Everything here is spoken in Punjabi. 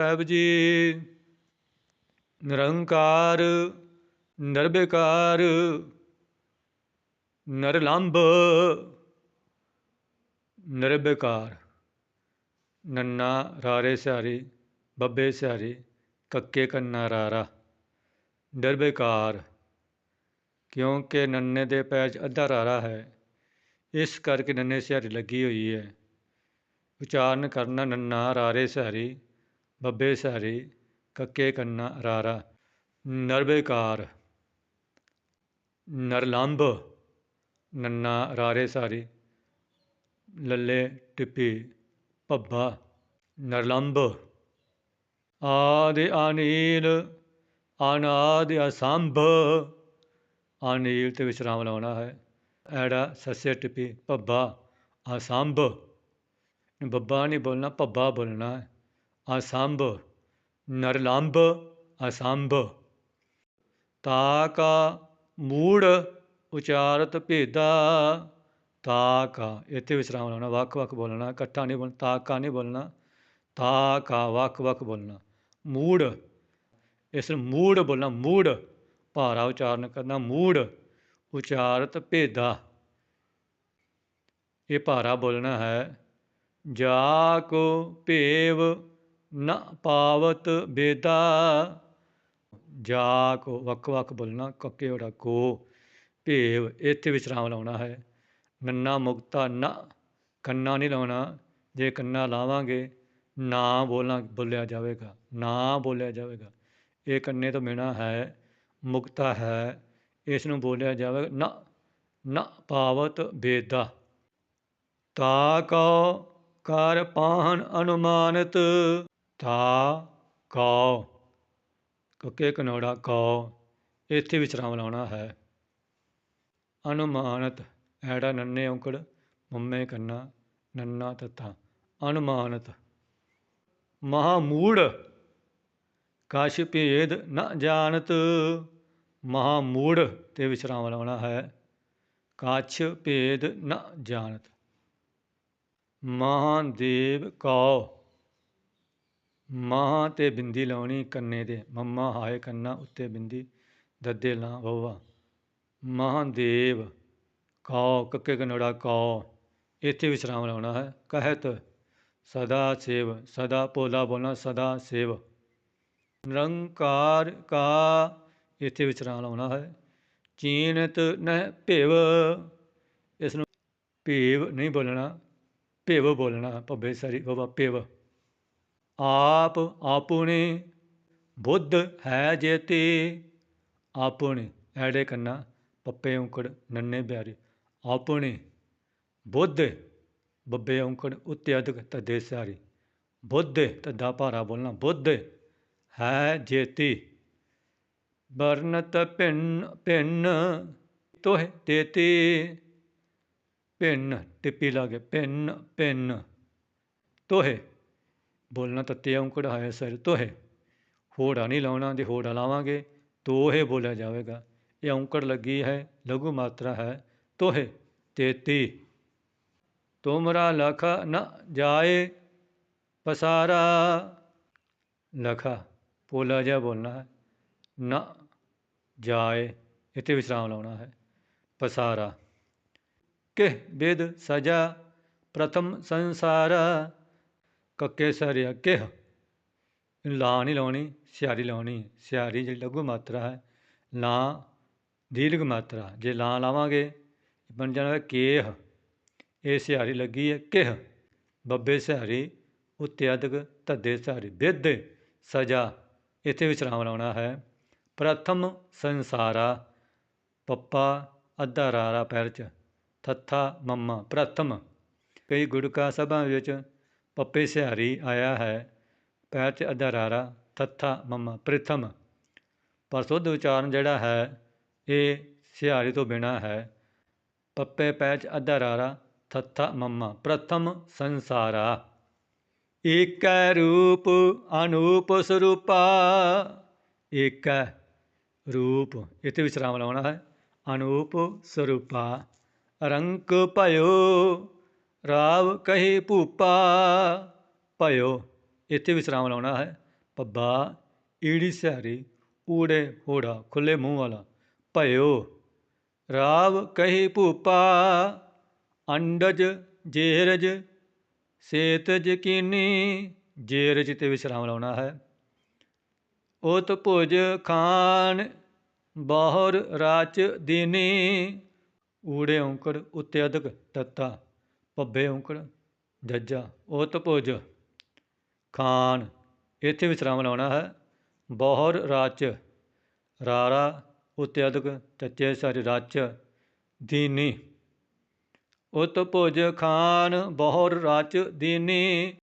ਸਾਹਿਬ ਜੀ, ਨਿਰੰਕਾਰ ਨਿਰਬਿਕਾਰ ਨਿਰਲੰਭ ਨਿਰਬਿਕਾਰ ਨੰਨਾ ਰਾਰੇ ਸਿਆਰੀ, ਬੱਬੇ ਸਿਆਰੀ, ਕੱਕੇ ਕੰਨਾ ਰਾਰਾ। ਨਿਰਬਿਕਾਰ ਕਿਉਂਕਿ ਨੰਨੇ ਦੇ ਪੈਰ 'ਚ ਅੱਧਾ ਰਾਰਾ ਹੈ, ਇਸ ਕਰਕੇ ਨੰਨੇ ਸਿਆਰੀ ਲੱਗੀ ਹੋਈ ਹੈ। ਉਚਾਰਨ ਕਰਨਾ ਨੰਨਾ ਰਾਰੇ ਸਿਆਰੀ ਬੱਬੇ ਸਿਹਾਰੀ ਕੱਕੇ ਕੰਨਾ ਰਾਰਾ ਨਰਬੇਕਾਰ ਨਰਲੰਭ ਨੰਨਾ ਰਾਰੇ ਸਾਰੀ, ਲੱਲੇ ਟਿੱਪੀ, ਭੱਬਾ ਨਰਲੰਭ ਆਦਿ ਅਨੀਲ, ਅਨਾਦਿ ਅਸੰਭ। ਅਨੀਲ ਤੇ ਵਿਸਰਾਮ ਲਾਉਣਾ ਹੈ। ਐੜਾ ਸੱਸੇ ਟਿੱਪੀ, ਭੱਬਾ ਅਸੰਭ। ਬੱਬਾ ਨਹੀਂ ਬੋਲਣਾ, ਭੱਬਾ ਬੋਲਣਾ ਹੈ। ਅਸੰਭ, ਨਰਲੰਭ, ਅਸੰਭ। ਤਾ ਕਾ ਮੂੜ ਉਚਾਰਤ ਭੇਦਾ, ਤਾ ਕਾ, ਇੱਥੇ ਵਿਸਰਾਮ ਲਾਉਣਾ, ਵੱਖ ਵੱਖ ਬੋਲਣਾ, ਇਕੱਠਾ ਨਹੀਂ ਬੋਲਣਾ, ਤਾ ਕਾ ਨਹੀਂ ਬੋਲਣਾ, ਤਾ ਕਾ ਵੱਖ ਵੱਖ ਬੋਲਣਾ। ਮੂੜ, ਇਸ ਨੂੰ ਮੂੜ ਬੋਲਣਾ, ਮੂੜ, ਭਾਰਾ ਉਚਾਰਨ ਕਰਨਾ, ਮੂੜ ਉਚਾਰਤ ਭੇਦਾ। ਇਹ ਭਾਰਾ ਬੋਲਣਾ ਹੈ, ਜਾ ਕੋ ਭੇਵ ਨ ਪਾਵਤ ਬੇਦਾ। ਜਾ ਕੋ ਵੱਖ ਵੱਖ ਬੋਲਣਾ, ਕੱਕੇ ਹੋੜਾ ਕੋ। ਭੇਵ ਇੱਥੇ ਵਿਸਰਾਮ ਲਾਉਣਾ ਹੈ। ਨੰਨਾ ਮੁਕਤਾ ਨਾ, ਕੰਨਾ ਨਹੀਂ ਲਾਉਣਾ। ਜੇ ਕੰਨਾ ਲਾਵਾਂਗੇ, ਨਾ ਬੋਲਾਂ, ਬੋਲਿਆ ਜਾਵੇਗਾ। ਨਾ ਬੋਲਿਆ ਜਾਵੇਗਾ। ਇਹ ਕੰਨੇ ਤੋਂ ਬਿਨਾ ਹੈ, ਮੁਕਤਾ ਹੈ। ਇਸ ਨੂੰ ਬੋਲਿਆ ਜਾਵੇਗਾ ਨਾ ਨਾ ਪਾਵਤ ਬੇਦਾ। ਤਾ ਕਉ ਕਰ ਪਾਹਨ ਅਨੁਮਾਨਿਤ। ਤਾ, ਕਉ, ਕੱਕੇ ਕਨੋੜਾ ਕਉ, ਇੱਥੇ ਵਿਸਰਾਮ ਲਾਉਣਾ ਹੈ। ਅਨੁਮਾਨਤ ਐੜਾ ਨੰਨੇ ਔਂਕੜ, ਮੰਮੇ ਕੰਨਾ ਨੰਨਾ ਤਤਾ ਅਨੁਮਾਨਤ। ਮਹਾਮੂੜ, ਕਾਸ਼ ਭੇਦ ਨਾ ਜਾਣਤ। ਮਹਾਮੂੜ ਤੇ ਵਿਸਰਾਮ ਲਾਉਣਾ ਹੈ। ਕਾਛ ਭੇਦ ਨਾ ਜਾਣਤ। ਮਹਾਦੇਵ ਕਉ। ਮਹਾ ਤੇ ਬਿੰਦੀ ਲਾਉਣੀ ਕੰਨੇ ਦੇ, ਮੰਮਾ ਹਾਏ ਕੰਨਾ ਉੱਤੇ ਬਿੰਦੀ, ਦੱਦੇ ਲਾਂ ਵਵਾ ਮਹਾਦੇਵ ਕਉ, ਕੱਕੇ ਕਨੋੜਾ ਕਉ, ਇੱਥੇ ਵਿਸਰਾਮ ਲਾਉਣਾ ਹੈ। ਕਹਿਤ, ਸਦਾ ਸੇਵ, ਸਦਾ ਭੋਲਾ ਬੋਲਣਾ, ਸਦਾ ਸੇਵ। ਨਿਰੰਕਾਰ ਕਾ, ਇੱਥੇ ਵਿਸਰਾਮ ਲਾਉਣਾ ਹੈ। ਚੀਨਤ ਨਹਿ ਭਿਵ, ਇਸ ਨੂੰ ਭੇਵ ਨਹੀਂ ਬੋਲਣਾ, ਭਿਵ ਬੋਲਣਾ, ਭੱਬੇ ਸਰੀ ਬਵਾ ਭਿਵ। ਆਪ ਆਪਣੇ ਬੁੱਧ ਹੈ ਜੇਤੇ ਆਪਣੇ, ਐੜੇ ਕੰਨਾ, ਪੱਪੇ ਔਂਕੜ, ਨੰਨੇ ਬਿਆਰੇ। ਆਪਣੇ ਬੁੱਧ, ਬੱਬੇ ਔਂਕੜ, ਉੱਤੇ ਅਧਿਕ ਤਦੇ ਸਿਆਰੀ। ਬੁੱਧ, ਤਦਾ ਭਾਰਾ ਬੋਲਣਾ। ਬੁੱਧ ਹੈ ਜੇਤੀ ਵਰਨਤ ਭਿੰਨ ਭਿੰਨ ਤੋਹ ਤੇਤੀ ਭਿੰਨ, ਟਿੱਪੀ ਲਾਗੇ ਭਿੰਨ ਭਿੰਨ ਤੋਹੇ। ਬੋਲਣਾ ਤੱਤੇ ਔਂਕੜ ਹੈ ਸਿਰ ਤੋਹੇ ਹੋੜਾ ਨਹੀਂ ਲਾਉਣਾ ਜੇ ਹੋੜਾ ਲਾਵਾਂਗੇ ਤੋਹੇ ਬੋਲਿਆ ਜਾਵੇਗਾ। ਇਹ ਔਂਕੜ ਲੱਗੀ ਹੈ, ਲਘੂ ਮਾਤਰਾ ਹੈ, ਤੋਹੇ ਤੇਤੀ। ਤੁਮਰਾ ਲਖ ਨ ਜਾਏ, ਪਸਾਰਾ। ਲਖਾ, ਪੋਲਾ ਜਿਹਾ ਬੋਲਣਾ ਹੈ। ਨ ਜਾਏ, ਇੱਥੇ ਵਿਸਰਾਮ ਲਾਉਣਾ ਹੈ। ਪਸਾਰਾ। ਕਿਹ ਵਿਦ ਸਜਾ, ਪ੍ਰਥਮ ਸੰਸਾਰਾ। ਕੱਕੇ ਸਰਿਆ ਕਿਹ ਲਾ ਨਹੀਂ ਲਾਉਣੀ, ਸਿਆਰੀ ਲਾਉਣੀ ਸਿਆਰੀ ਜਿਹੜੀ ਲਘੂ ਮਾਤਰਾ ਹੈ, ਲਾ, ਦੀਰਘ ਮਾਤਰਾ ਜੇ ਲਾ ਲਾਵਾਂਗੇ, ਬਣ ਜਾਣਾ ਕੇਹ। ਇਹ ਸਿਹਾਰੀ ਲੱਗੀ ਹੈ ਕਿਹ। ਬੱਬੇ ਸਿਹਾਰੀ ਉੱਤੇ ਅਦਕ ਧੱਦੇ ਸਿਹਾਰੀ ਵਿਦ ਸਜਾ, ਇੱਥੇ ਵਿਸਰਾਮ ਲਾਉਣਾ ਹੈ। ਪ੍ਰਥਮ ਸੰਸਾਰਾ, ਪੱਪਾ, ਅੱਧਾ ਰਾਰਾ ਪੈਰ ਚ, ਥੱਥਾ, ਮੰਮਾ, ਪ੍ਰਥਮ। ਕਈ ਗੁੜਕਾ ਸਭਾ ਵਿੱਚ ਪੱਪੇ ਸਿਹਾਰੀ ਆਇਆ ਹੈ, ਪੈਰ ਚ ਅੱਧਾ ਰਾਰਾ ਥੱਥਾ ਮੰਮਾ, ਪ੍ਰਿਥਮ। ਪਰ ਸੁੱਧ ਉਚਾਰਨ ਜਿਹੜਾ ਹੈ, ਇਹ ਸਿਹਾਰੀ ਤੋਂ ਬਿਨਾਂ ਹੈ। ਪੱਪੇ ਪੈਚ ਅੱਧਾ ਰਾਰਾ ਥੱਥਾ ਮੰਮਾ, ਪ੍ਰਥਮ ਸੰਸਾਰਾ। ਏਕੈ ਰੂਪ ਅਨੂਪ ਸਰੂਪਾ। ਏਕੈ ਰੂਪ, ਇੱਥੇ ਵਿਸਰਾਮ ਲਾਉਣਾ ਹੈ। ਅਨੂਪ ਸਰੂਪਾ। ਰੰਕ ਭਇਓ। ਰਾਵ ਕਹੀ ਭੂਪਾ। ਭਇਓ, ਇੱਥੇ ਵਿਸਰਾਮ ਲਾਉਣਾ ਹੈ। ਪੱਬਾ ਈੜੀ ਸਿਹਾਰੀ, ਊੜੇ ਹੋੜਾ, ਖੁੱਲੇ ਮੂੰਹ ਵਾਲਾ। ਭਇਓ, ਰਾਵ ਕਹੀ ਭੂਪਾ। ਅੰਡਜ, ਜੇਰਜ, ਸੇਤਜ ਕੀਨੀ, ਜੇਰਜ ਤੇ ਵਿਸਰਾਮ ਲਾਉਣਾ ਹੈ। ਉਤ ਭੁਜ ਖਾਨ, ਬਾਹਰ ਰਾਚ ਦੀਨੀ। ਊੜੇ ਔਂਕੜ ਉੱਤੇ ਅਧਕ ਤੱਤਾ। ਭੱਬੇ ਔਂਕੜ ਜੱਜਾ ਉਤ ਭੁਜ, ਖਾਨ। ਇੱਥੇ ਵਿਸਰਾਮ ਲਾਉਣਾ ਹੈ। ਬਹੁਰ ਰਾਚ ਰਾਰਾ, ਉੱਤੇ ਅਧਕ ਤੱਚੇ ਸਾਰੀ ਰਾਚ ਦੀਨੀ। ਉਤ ਭੁਜ, ਖਾਨ, ਬਹੁਰ ਰਾਚ ਦੀਨੀ।